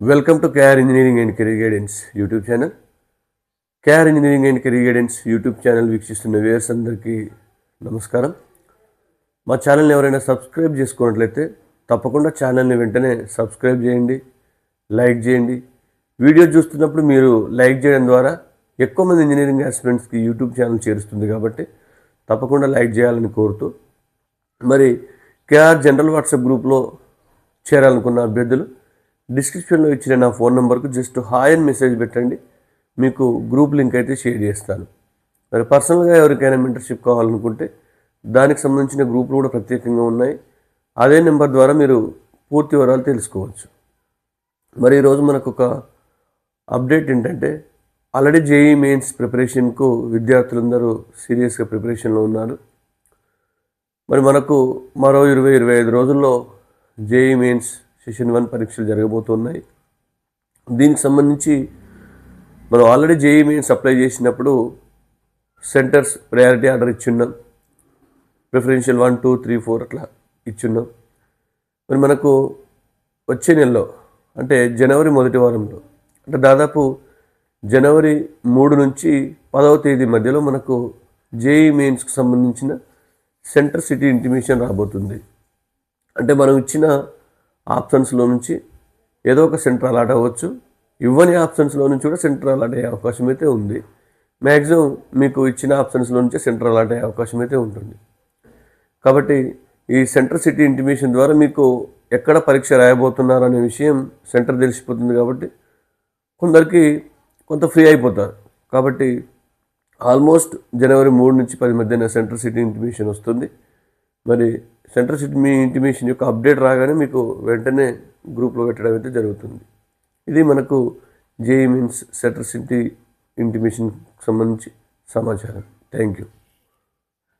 Welcome to KR engineering and career guidance YouTube channel KR engineering and career guidance YouTube channel వీక్షిస్తున్న viewers అందరికీ నమస్కారం. మా ఛానల్ని ఎవరైనా సబ్స్క్రైబ్ చేసుకున్నట్లయితే తప్పకుండా ఛానల్ని వెంటనే సబ్స్క్రైబ్ చేయండి లైక్ చేయండి. వీడియో చూస్తున్నప్పుడు మీరు లైక్ చేయడం ద్వారా ఎక్కువ మంది ఇంజనీరింగ్ ఆస్పిరెంట్స్కి యూట్యూబ్ ఛానల్ చేరుస్తుంది కాబట్టి తప్పకుండా లైక్ చేయాలని కోరుతూ మరి కేఆర్ జనరల్ వాట్సాప్ గ్రూప్లో చేరాలనుకున్న అభ్యర్థులు డిస్క్రిప్షన్లో ఇచ్చిన నా ఫోన్ నెంబర్కు జస్ట్ హాయ్ అని మెసేజ్ పెట్టండి. మీకు గ్రూప్ లింక్ అయితే షేర్ చేస్తాను. మరి పర్సనల్గా ఎవరికైనా మెంటర్షిప్ కావాలనుకుంటే దానికి సంబంధించిన గ్రూపులు కూడా ప్రత్యేకంగా ఉన్నాయి. అదే నెంబర్ ద్వారా మీరు పూర్తి వివరాలు తెలుసుకోవచ్చు. మరి ఈరోజు మనకు ఒక అప్డేట్ ఏంటంటే ఆల్రెడీ జేఈ మెయిన్స్ ప్రిపరేషన్కు విద్యార్థులందరూ సీరియస్గా ప్రిపరేషన్లో ఉన్నారు. మరి మనకు మరో ఇరవై ఇరవై ఐదు రోజుల్లో జేఈ మెయిన్స్ సెషన్ వన్ పరీక్షలు జరగబోతున్నాయి. దీనికి సంబంధించి మనం ఆల్రెడీ జేఈ మెయిన్స్ అప్లై చేసినప్పుడు centres priority order ఇచ్చున్నాం. Preferential one two three four అట్లా ఇచ్చున్నాం. మరి మనకు వచ్చే నెలలో అంటే జనవరి మొదటి వారంలో అంటే దాదాపు జనవరి మూడు నుంచి పదవ తేదీ మధ్యలో మనకు జేఈ మెయిన్స్కి సంబంధించిన సెంటర్ సిటీ ఇంటిమేషన్ రాబోతుంది. అంటే మనం ఇచ్చిన ఆప్షన్స్లో నుంచి ఏదో ఒక సెంటర్ అలాట్ అవ్వచ్చు. ఇవ్వని ఆప్షన్స్లో నుంచి కూడా సెంటర్ అలాట్ అయ్యే అవకాశం అయితే ఉంది. మ్యాక్సిమం మీకు ఇచ్చిన ఆప్షన్స్లో నుంచే సెంటర్ అలాట్ అయ్యే అవకాశం అయితే ఉంటుంది. కాబట్టి ఈ సెంటర్ సిటీ ఇంటిమేషన్ ద్వారా మీకు ఎక్కడ పరీక్ష రాయబోతున్నారు అనే విషయం సెంటర్ తెలిసిపోతుంది కాబట్టి కొందరికి కొంత ఫ్రీ అయిపోతారు. కాబట్టి ఆల్మోస్ట్ జనవరి మూడు నుంచి పది మధ్యన సెంటర్ సిటీ ఇంటిమేషన్ వస్తుంది. మరి సెంటర్ సిటీ మీ ఇంటిమేషన్ యొక్క అప్డేట్ రాగానే మీకు వెంటనే గ్రూప్లో పెట్టడం అయితే జరుగుతుంది. ఇది మనకు JEE mains centre city intimation సంబంధించి సమాచారం. Thank you.